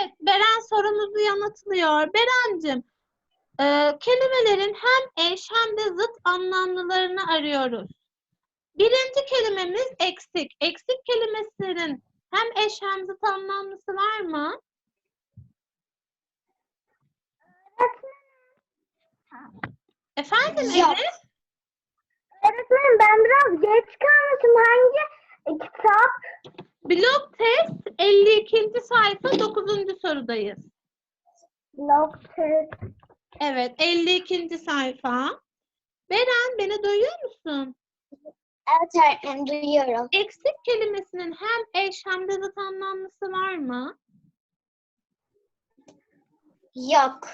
Evet, Beren sorumuzu yanıtlıyor. Berencim, e, kelimelerin hem eş hem de zıt anlamlılarını arıyoruz. Birinci kelimemiz eksik. Eksik kelimesinin hem eş hem zıt anlamlısı var mı? Efendim Yok. Elif? Öğretmenim ben biraz geç kalmışım. Hangi kitap? Blok test 52. sayfa 9. sorudayız. Blog test. Evet, 52. sayfa. Beren beni duyuyor musun? Evet öğretmenim duyuyorum. Eksik kelimesinin hem eş hem de zıt anlamlısı var mı? Yok.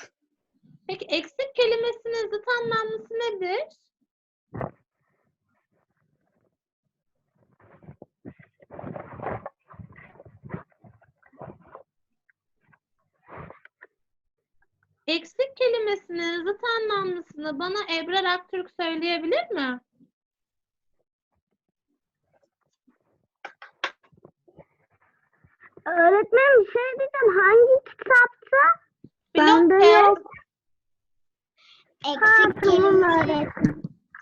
Peki eksik kelimesinin zıt anlamlısı nedir? Eksik kelimesinin zıt anlamlısını bana Ebrar Aktürk söyleyebilir mi? Öğretmenim bir şey diyeceğim. Hangi kitapta? Blok test. Eksik kelime.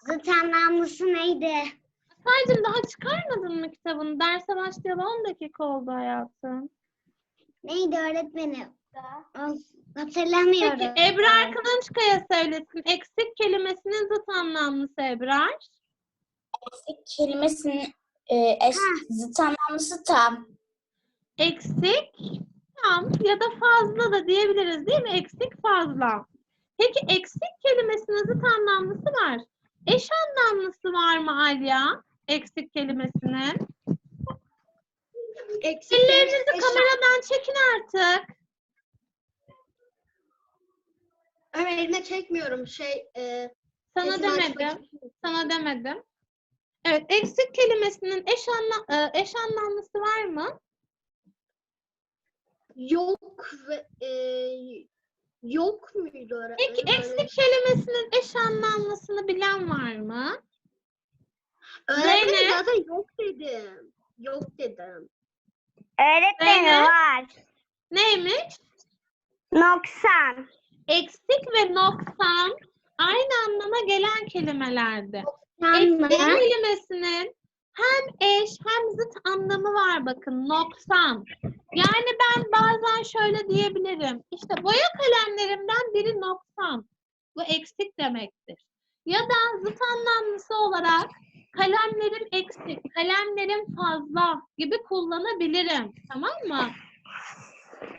Zıt anlamlısı neydi? Sadece daha çıkarmadın mı kitabını? Derse başlayalı 10 dakika oldu hayatım. Neydi öğretmenim? Hatırlamıyorum. Peki Ebrar Kılınçkaya söylesin. Eksik kelimesinin zıt anlamlısı Ebrar. Eksik kelimesinin e, eş, zıt anlamlısı tam. Eksik tam ya da fazla da diyebiliriz değil mi? Eksik fazla. Peki eksik kelimesinin zıt anlamlısı var. Eş anlamlısı var mı Alya? Eksik kelimesinin. Ellerinizi kameradan çekin artık. Ama elime çekmiyorum şey e, Sana sesimi açmak demedim. için. Sana demedim. Evet, eksik kelimesinin eş, anla, e, eş anlamlısı var mı? yok ve e, yok muydu öğretmenim? Peki Öyle eksik şey. kelimesinin eş anlamlısını bilen var mı? Öğretmenim Zeynep? zaten yok dedim. Yok dedim. Öğretmenim Zeynep? var. Neymiş? Noksan. Eksik ve noksan aynı anlama gelen kelimelerdi. Eksik kelimesinin hem eş hem zıt anlamı var bakın noksan. Yani ben bazen şöyle diyebilirim. İşte boya kalemlerimden biri noksan. Bu eksik demektir. Ya da zıt anlamlısı olarak kalemlerim eksik, kalemlerim fazla gibi kullanabilirim. Tamam mı?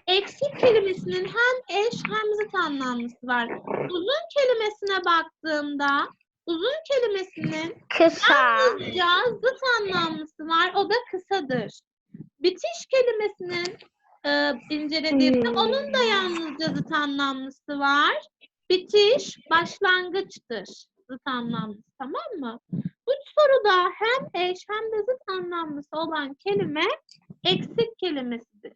Eksik kelimesinin hem eş hem zıt anlamlısı var. Uzun kelimesine baktığımda uzun kelimesinin Kısa. Yalnızca zıt anlamlısı var. O da kısadır. Bitiş kelimesinin e, incelediğimde Hmm. onun da yalnızca zıt anlamlısı var. Bitiş başlangıçtır. Zıt anlamlısı tamam mı? Bu soruda hem eş hem de zıt anlamlısı olan kelime eksik kelimesidir.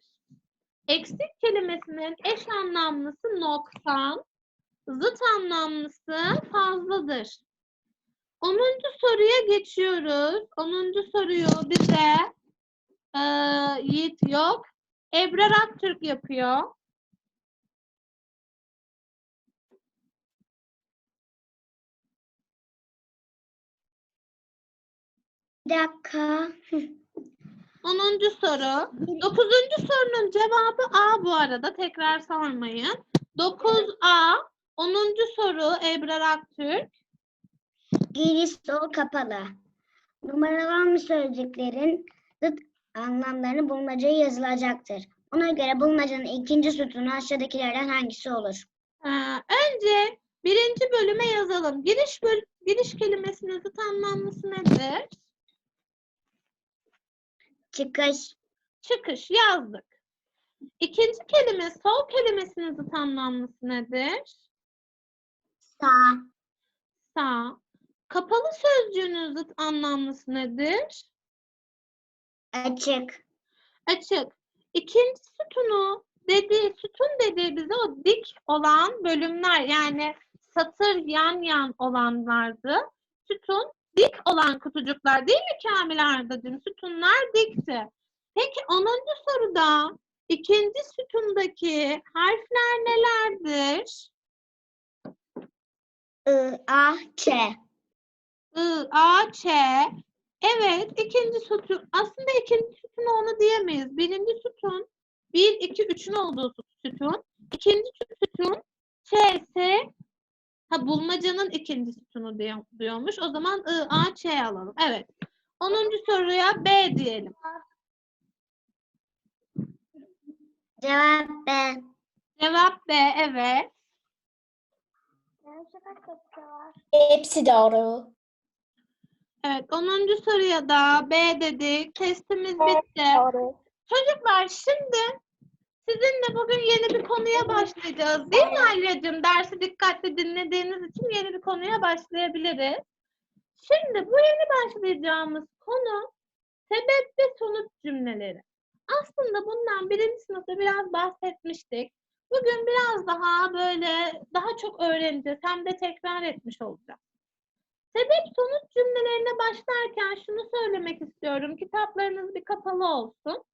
Eksik kelimesinin eş anlamlısı noksan, zıt anlamlısı fazladır. 10. soruya geçiyoruz. 10. soruyu bize eee Yiğit yok. Ebrar Aktürk yapıyor. Bir dakika. 10. soru. 9. sorunun cevabı A bu arada. Tekrar sormayın. 9A. 10. soru Ebrar Aktürk. Giriş sol kapalı. Numaralanmış sözcüklerin zıt anlamlarını bulmacaya yazılacaktır. Ona göre bulmacanın ikinci sütunu aşağıdakilerden hangisi olur? Ee, önce birinci bölüme yazalım. Giriş böl giriş kelimesinin zıt anlamlısı nedir? Çıkış, Çıkış yazdık. İkinci kelime sol kelimesinin zıt anlamlısı nedir? sağ, Sağ. Kapalı sözcüğünün zıt anlamlısı nedir? açık, Açık. İkinci sütunu dediği, sütun dediği bize o dik olan bölümler yani satır yan yan olanlardı. Sütun dik olan kutucuklar değil mi Kamil Arda'cığım? Sütunlar dikti. Peki 10. soruda İkinci sütundaki harfler nelerdir? I, A, Ç. I, A, Ç. Evet, ikinci sütun. Aslında ikinci sütun onu diyemeyiz. Birinci sütun, bir, iki, üçün olduğu süt- sütun. İkinci sütun, Ç, S. Ha, bulmacanın ikinci sütunu diyor, diyormuş. O zaman I, A, Ç alalım. Evet. Onuncu soruya B diyelim. Cevap B. Cevap B, evet. Hepsi doğru. Evet, onuncu soruya da B dedik. Testimiz bitti. Çocuklar şimdi sizinle bugün yeni bir konuya başlayacağız. Değil mi Alya'cığım? Dersi dikkatli dinlediğiniz için yeni bir konuya başlayabiliriz. Şimdi bu yeni başlayacağımız konu sebep ve sonuç cümleleri. Aslında bundan birinci sınıfta biraz bahsetmiştik. Bugün biraz daha böyle daha çok öğreneceğiz. Hem de tekrar etmiş olacağız. Sebep sonuç cümlelerine başlarken şunu söylemek istiyorum. Kitaplarınız bir kapalı olsun.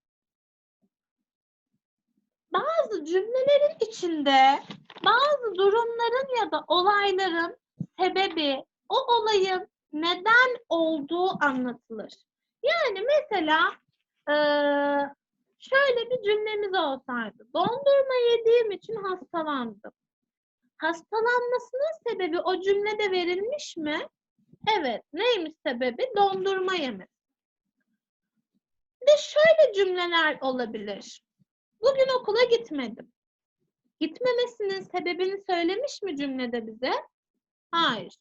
Bazı cümlelerin içinde bazı durumların ya da olayların sebebi, o olayın neden olduğu anlatılır. Yani mesela eee, şöyle bir cümlemiz olsaydı. Dondurma yediğim için hastalandım. Hastalanmasının sebebi o cümlede verilmiş mi? Evet. Neymiş sebebi? Dondurma yemesi. Bir de şöyle cümleler olabilir. Bugün okula gitmedim. Gitmemesinin sebebini söylemiş mi cümlede bize? Hayır.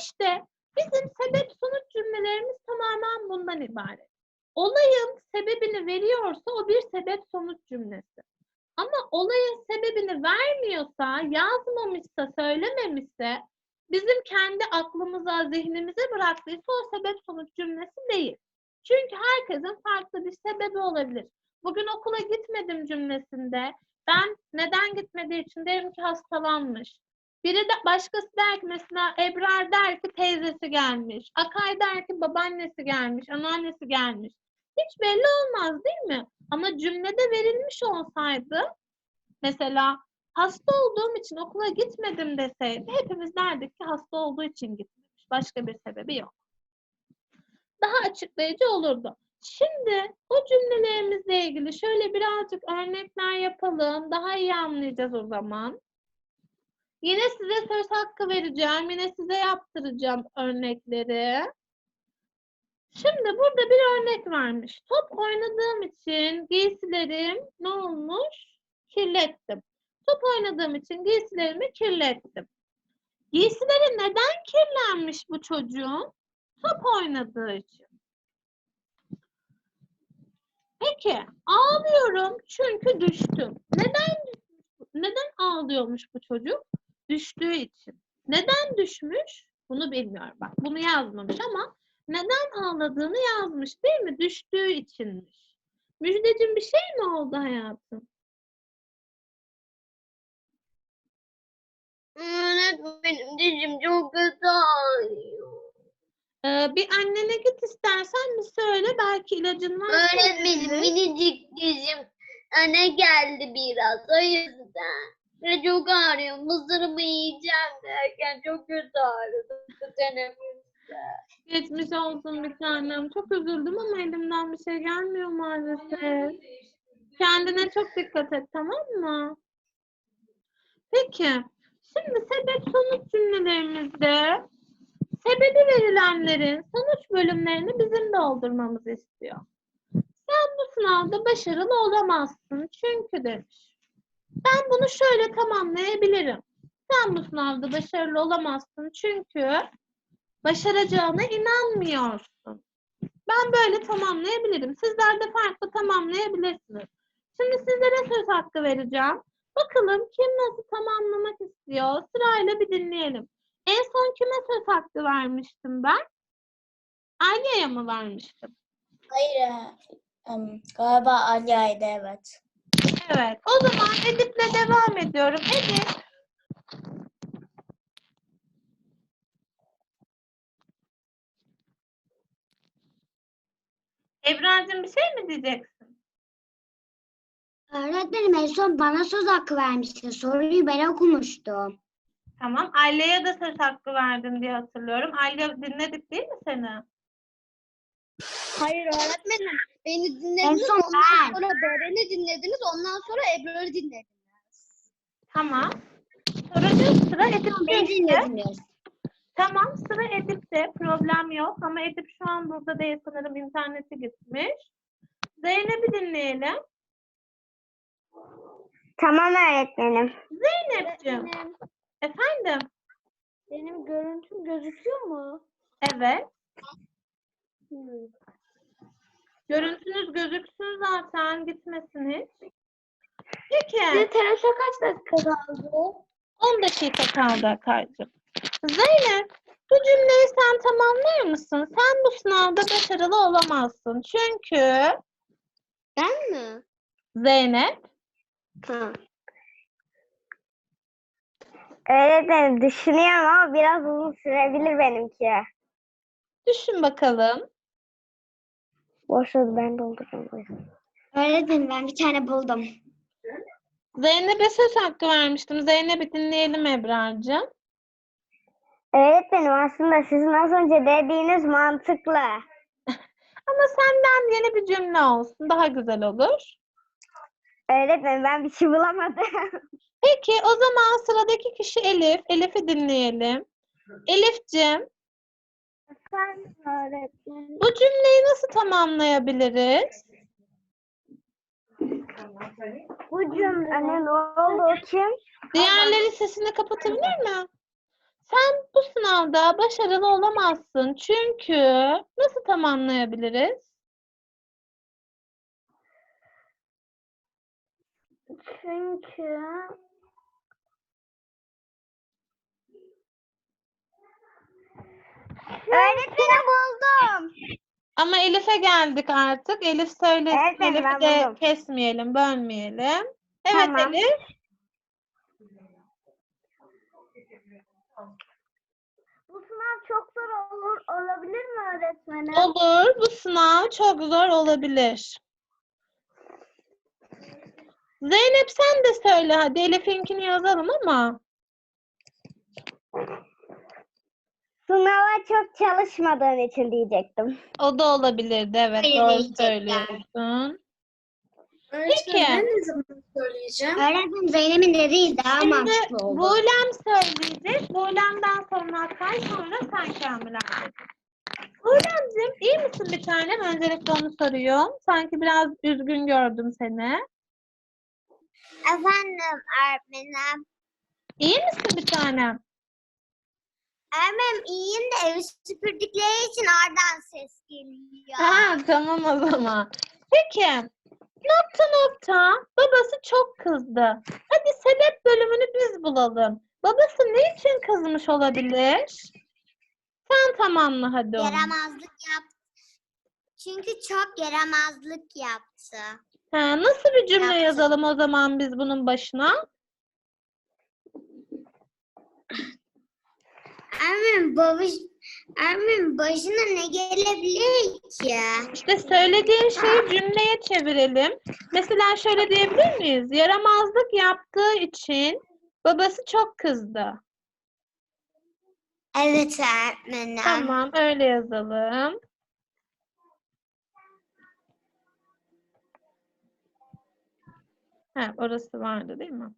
İşte bizim sebep sonuç cümlelerimiz tamamen bundan ibaret. Olayın sebebini veriyorsa o bir sebep sonuç cümlesi. Ama olayın sebebini vermiyorsa, yazmamışsa, söylememişse, bizim kendi aklımıza, zihnimize bıraktıysa o sebep sonuç cümlesi değil. Çünkü herkesin farklı bir sebebi olabilir. Bugün okula gitmedim cümlesinde ben neden gitmediği için derim ki hastalanmış. Biri de başkası der ki mesela Ebrar der ki teyzesi gelmiş. Akay der ki babaannesi gelmiş, anneannesi gelmiş. Hiç belli olmaz değil mi? Ama cümlede verilmiş olsaydı mesela hasta olduğum için okula gitmedim deseydi hepimiz derdik ki hasta olduğu için gitmemiş. Başka bir sebebi yok. Daha açıklayıcı olurdu. Şimdi o cümlelerimizle ilgili şöyle birazcık örnekler yapalım. Daha iyi anlayacağız o zaman. Yine size söz hakkı vereceğim. Yine size yaptıracağım örnekleri. Şimdi burada bir örnek varmış. Top oynadığım için giysilerim ne olmuş? Kirlettim. Top oynadığım için giysilerimi kirlettim. Giysileri neden kirlenmiş bu çocuğun? Top oynadığı için. Peki, ağlıyorum çünkü düştüm. Neden neden ağlıyormuş bu çocuk? Düştüğü için. Neden düşmüş? Bunu bilmiyorum. Bak bunu yazmamış ama neden ağladığını yazmış değil mi? Düştüğü içinmiş. Müjdeciğim bir şey mi oldu hayatım? Öğretmenim dizim çok kötü ağrıyor. Ee, bir annene git istersen bir söyle. Belki ilacın var. Öğretmenim minicik dizim öne geldi biraz o yüzden. Ve çok ağrıyor. Mısırımı yiyeceğim derken çok kötü ağrıdı. Geçmiş olsun bir tanem. Çok üzüldüm ama elimden bir şey gelmiyor maalesef. Kendine çok dikkat et tamam mı? Peki. Şimdi sebep sonuç cümlelerimizde sebebi verilenlerin sonuç bölümlerini bizim doldurmamızı istiyor. Sen bu sınavda başarılı olamazsın çünkü demiş. Ben bunu şöyle tamamlayabilirim. Sen bu sınavda başarılı olamazsın çünkü başaracağına inanmıyorsun. Ben böyle tamamlayabilirim. Sizler de farklı tamamlayabilirsiniz. Şimdi sizlere söz hakkı vereceğim. Bakalım kim nasıl tamamlamak istiyor? Sırayla bir dinleyelim. En son kime söz hakkı vermiştim ben? Alya'ya mı vermiştim? Hayır. em, galiba Alya'ydı evet. Evet. O zaman Edip'le devam ediyorum. Edip. Ebrar'cığım bir şey mi diyeceksin? Öğretmenim en son bana söz hakkı vermişti. Soruyu ben okumuştum. Tamam. Alya'ya da söz hakkı verdin diye hatırlıyorum. Alya dinledik değil mi seni? Hayır öğretmenim. Beni En dinlediniz. son ondan ben. sonra Beren'i dinlediniz. Ondan sonra Ebrar'ı dinlediniz. Tamam. Soracağız sıra Edip'te işte. Tamam sıra Edip'te. Problem yok ama Edip şu an burada değil sanırım interneti gitmiş. Zeynep'i dinleyelim. Tamam öğretmenim. Zeynep'ciğim. Öğretmenim, Efendim? benim görüntüm gözüküyor mu? Evet. Hmm. Görüntünüz gözüksün zaten gitmesin hiç. Peki. terasa kaç dakika kaldı? 10 dakika kaldı Akay'cığım. Zeynep, bu cümleyi sen tamamlar mısın? Sen bu sınavda başarılı olamazsın. Çünkü Ben mi? Zeynep, Ha. Öğretmenim düşünüyorum ama biraz uzun sürebilir benimki. düşün bakalım. Boş ver ben doldururum. Öğretmenim ben bir tane buldum. Zeynep'e söz hakkı vermiştim. Zeynep'i dinleyelim Ebrar'cığım. Öğretmenim aslında sizin az önce dediğiniz mantıklı. Ama senden yeni bir cümle olsun. Daha güzel olur. Öğretmenim ben bir şey bulamadım. Peki o zaman sıradaki kişi Elif. Elif'i dinleyelim. Elif'cim Efendim öğretmenim. bu cümleyi nasıl tamamlayabiliriz? Bu cümle ne oldu o kim? Diğerleri sesini kapatabilir mi? Sen bu sınavda başarılı olamazsın. Çünkü nasıl tamamlayabiliriz? Çünkü Öğretmenim buldum. Ama Elif'e geldik artık. Elif söylesin. Evet, Elif'i de buldum. kesmeyelim, bölmeyelim. Evet Tamam. Elif. Bu sınav çok zor olur olabilir mi öğretmenim? Olur. Bu sınav çok zor olabilir. Zeynep sen de söyle hadi. Elif'inkini yazalım ama. Sınava çok çalışmadığın için diyecektim. O da olabilirdi. Evet Hayır, doğru diyecekler. söylüyorsun. Öğretmenim Peki. ben ne zaman söyleyeceğim? Öğretmenim Zeynep'in dediği daha Şimdi mantıklı oldu. Buğlem söyleyecek. Buğlem'den sonra Akay sonra sen Kamil abi. Buğlemciğim iyi misin bir tanem? Öncelikle onu soruyorum. Sanki biraz üzgün gördüm seni. Efendim öğretmenim. İyi misin bir tanem? Öğretmenim iyiyim de evi süpürdükleri için oradan ses geliyor. Ha, tamam o zaman. Peki. Nokta nokta. Babası çok kızdı. Hadi sebep bölümünü biz bulalım. Babası ne için kızmış olabilir? Sen tamamla hadi onu. Yaramazlık yaptı. Çünkü çok yaramazlık yaptı. Ha, nasıl bir cümle Yaptı. yazalım o zaman biz bunun başına? Ermin babuş Ermin başına ne gelebilir ki? İşte söylediğin şeyi cümleye çevirelim. Mesela şöyle diyebilir miyiz? Yaramazlık yaptığı için babası çok kızdı. Evet öğretmenim. Tamam, öyle yazalım. Ha, orası vardı değil mi?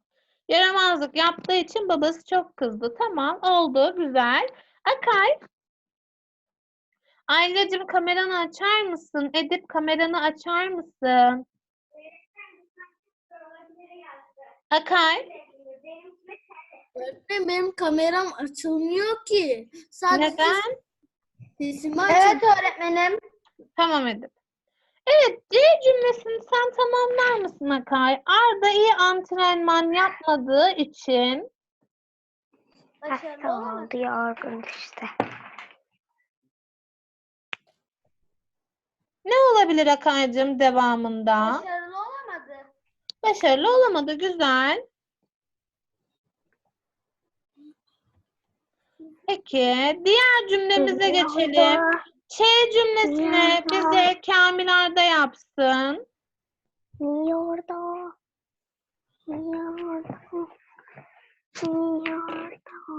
Yaramazlık yaptığı için babası çok kızdı. Tamam, oldu, güzel. Akay. Aylacığım kameranı açar mısın? Edip kameranı açar mısın? Akay. Öğretmenim benim kameram açılmıyor ki. Sadece Neden? sesimi açın. öğretmenim. Tamam Edip. Evet, C cümlesini sen tamamlar mısın Akay? Arda iyi antrenman yapmadığı için Hasta oldu yorgun işte. ne olabilir Akay'cığım devamında? Başarılı olamadı. Başarılı olamadı, güzel. Peki, diğer cümlemize geçelim. Ç cümlesini bize Kamil Arda yapsın. Niye orada?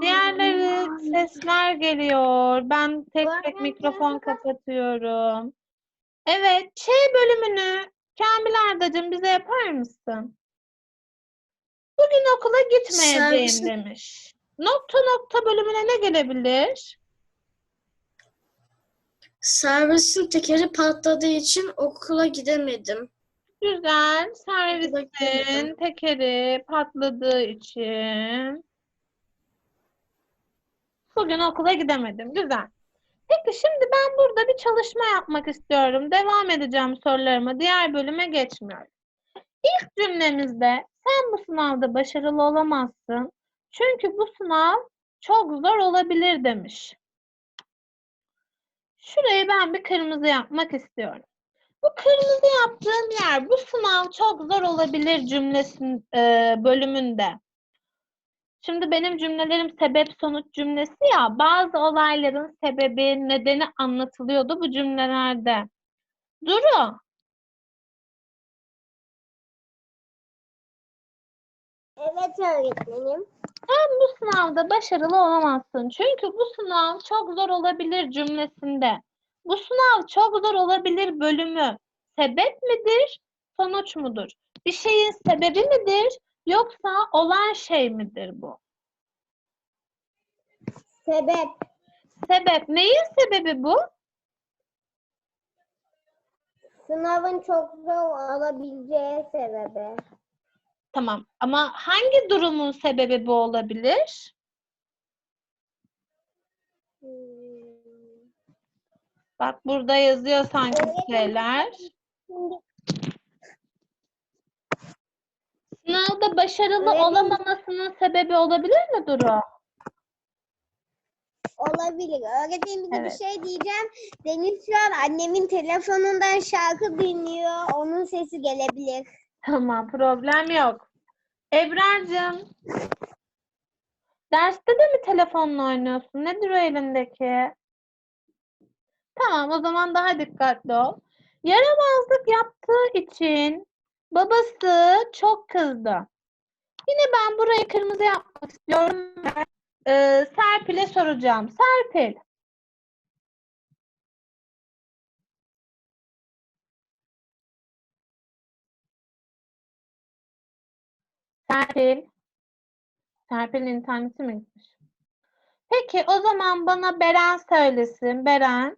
Diğerleri sesler geliyor. Ben tek tek mikrofon kapatıyorum. Evet, Ç bölümünü Kamil Ardacığım bize yapar mısın? Bugün okula gitmeyeceğim demiş. Nokta nokta bölümüne ne gelebilir? Servisin tekeri patladığı için okula gidemedim. Güzel. Servisin tekeri patladığı için bugün okula gidemedim. Güzel. Peki şimdi ben burada bir çalışma yapmak istiyorum. Devam edeceğim sorularıma. Diğer bölüme geçmiyorum. İlk cümlemizde sen bu sınavda başarılı olamazsın. Çünkü bu sınav çok zor olabilir demiş. Şurayı ben bir kırmızı yapmak istiyorum. Bu kırmızı yaptığım yer bu sınav çok zor olabilir cümlesin e, bölümünde. Şimdi benim cümlelerim sebep sonuç cümlesi ya bazı olayların sebebi nedeni anlatılıyordu bu cümlelerde. Duru Evet öğretmenim. sen bu sınavda başarılı olamazsın. Çünkü bu sınav çok zor olabilir cümlesinde. Bu sınav çok zor olabilir bölümü sebep midir, sonuç mudur? Bir şeyin sebebi midir yoksa olan şey midir bu? Sebep. Sebep. Neyin sebebi bu? Sınavın çok zor olabileceği sebebi. Tamam. Ama hangi durumun sebebi bu olabilir? Hmm. Bak burada yazıyor sanki şeyler. Sınavda başarılı olamamasının sebebi olabilir mi Duru? olabilir. Öğretmenim Evet. bir şey diyeceğim. Deniz şu an annemin telefonundan şarkı dinliyor. Onun sesi gelebilir. Tamam, problem yok. Ebrar'cığım, derste de mi telefonla oynuyorsun? Nedir o elindeki? Tamam, o zaman daha dikkatli ol. Yaramazlık yaptığı için babası çok kızdı. Yine ben burayı kırmızı yapmak istiyorum. Ee, Serpil'e soracağım. Serpil, Serpil. Serpil'in interneti mi gitmiş? Peki o zaman bana Beren söylesin. Beren.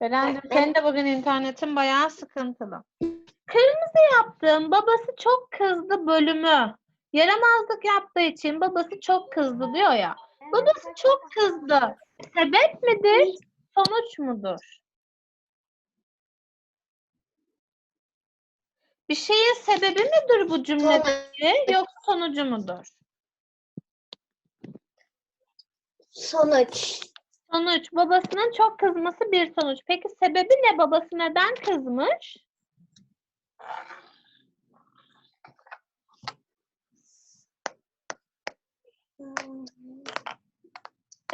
Beren'cim senin de bugün internetin bayağı sıkıntılı. Kırmızı yaptığım babası çok kızdı bölümü. Yaramazlık yaptığı için babası çok kızdı diyor ya. Babası çok kızdı. Sebep midir? Sonuç mudur? Bir şeyin sebebi midir bu cümledeki yoksa sonucu mudur? Sonuç. Sonuç. Babasının çok kızması bir sonuç. Peki sebebi ne? Babası neden kızmış?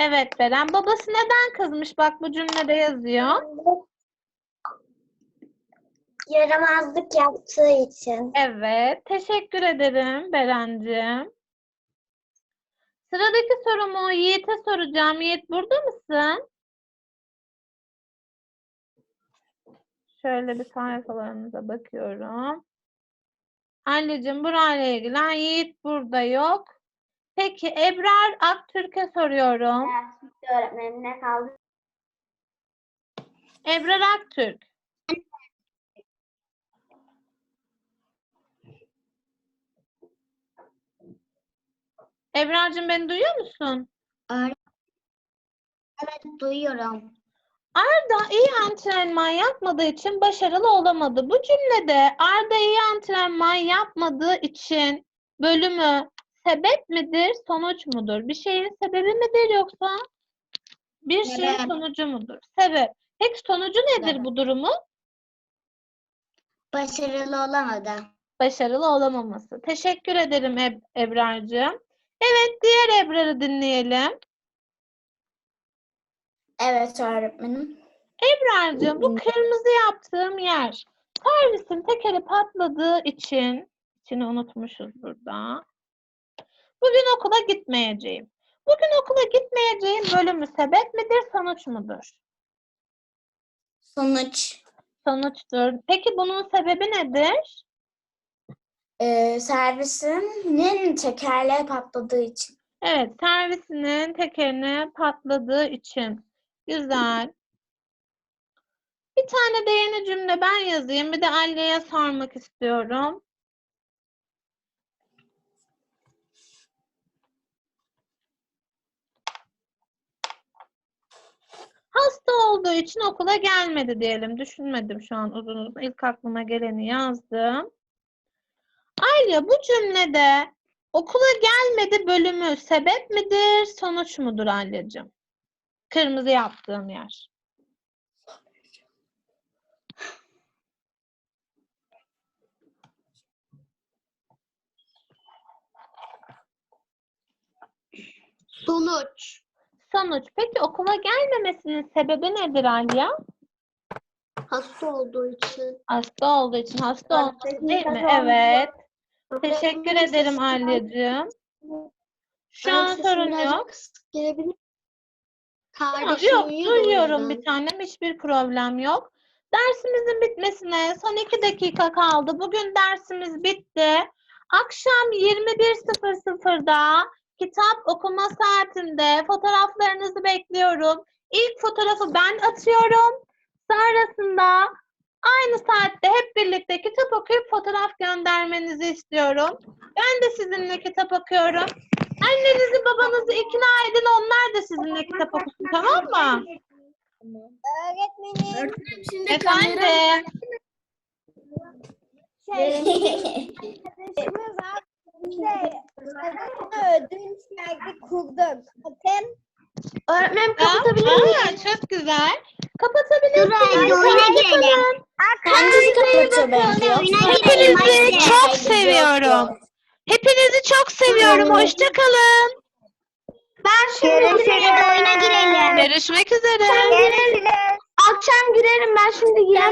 Evet Beren. Babası neden kızmış? Bak bu cümlede yazıyor. Yaramazlık yaptığı için. Evet. Teşekkür ederim Berencim. Sıradaki sorumu Yiğit'e soracağım. Yiğit burada mısın? Şöyle bir sayfalarımıza bakıyorum. Anneciğim burayla ilgilen. Yiğit burada yok. Peki Ebrar Aktürk'e soruyorum. Öğretmenim ne kaldı? Ebrar Aktürk. Ebrar'cığım beni duyuyor musun? Evet duyuyorum. Arda iyi antrenman yapmadığı için başarılı olamadı. Bu cümlede Arda iyi antrenman yapmadığı için bölümü sebep midir, sonuç mudur? Bir şeyin sebebi midir yoksa bir şeyin Sebep. sonucu mudur? Sebep. Peki sonucu nedir Sebep. bu durumun? Başarılı olamadı. Başarılı olamaması. Teşekkür ederim Eb- Ebrar'cığım. Evet, diğer Ebrar'ı dinleyelim. Evet öğretmenim. Ebrar'cığım bu kırmızı yaptığım yer servisin tekeri patladığı için içini unutmuşuz burada. Bugün okula gitmeyeceğim. Bugün okula gitmeyeceğim bölümü sebep midir, sonuç mudur? Sonuç. Sonuçtur. Peki bunun sebebi nedir? Ee, servisinin tekerleği patladığı için. Evet, servisinin tekerine patladığı için. Güzel. Bir tane de yeni cümle ben yazayım. Bir de Aliye'ye sormak istiyorum. Hasta olduğu için okula gelmedi diyelim. Düşünmedim şu an uzun uzun. İlk aklıma geleni yazdım. Aliye bu cümlede okula gelmedi bölümü sebep midir, sonuç mudur Alya'cığım? Kırmızı yaptığım yer. Sonuç. Sonuç. Peki okula gelmemesinin sebebi nedir Alya? Hasta olduğu için. Hasta olduğu için. Hasta Hasta olması değil mi? Evet. Teşekkür ederim Alya'cığım. Şu an sorun yok. Gelebilir. Kardeşim yok duyuyorum bir tanem hiçbir problem yok. Dersimizin bitmesine son iki dakika kaldı. Bugün dersimiz bitti. Akşam 21.00'da kitap okuma saatinde fotoğraflarınızı bekliyorum. İlk fotoğrafı ben atıyorum. Sonrasında aynı saatte hep birlikte kitap okuyup fotoğraf göndermenizi istiyorum. Ben de sizinle kitap okuyorum. Annenizi babanızı ikna edin onlar da sizinle kitap okusun tamam mı? Öğretmenim. Şimdi Efendim. Şey, arkadaşımız var. Şey, ödünç geldi kurduk. Bakın. Öğretmenim Aa, çok güzel. Kapatabilirsiniz. Dur Haydi oyuna girelim. Hangisi kapatıyor. Hepinizi çok seviyorum. Hepinizi çok seviyorum. Hoşça kalın. Ben şimdi oyuna girelim. Görüşmek üzere. Görüşürüz. Akşam girerim ben şimdi girerim.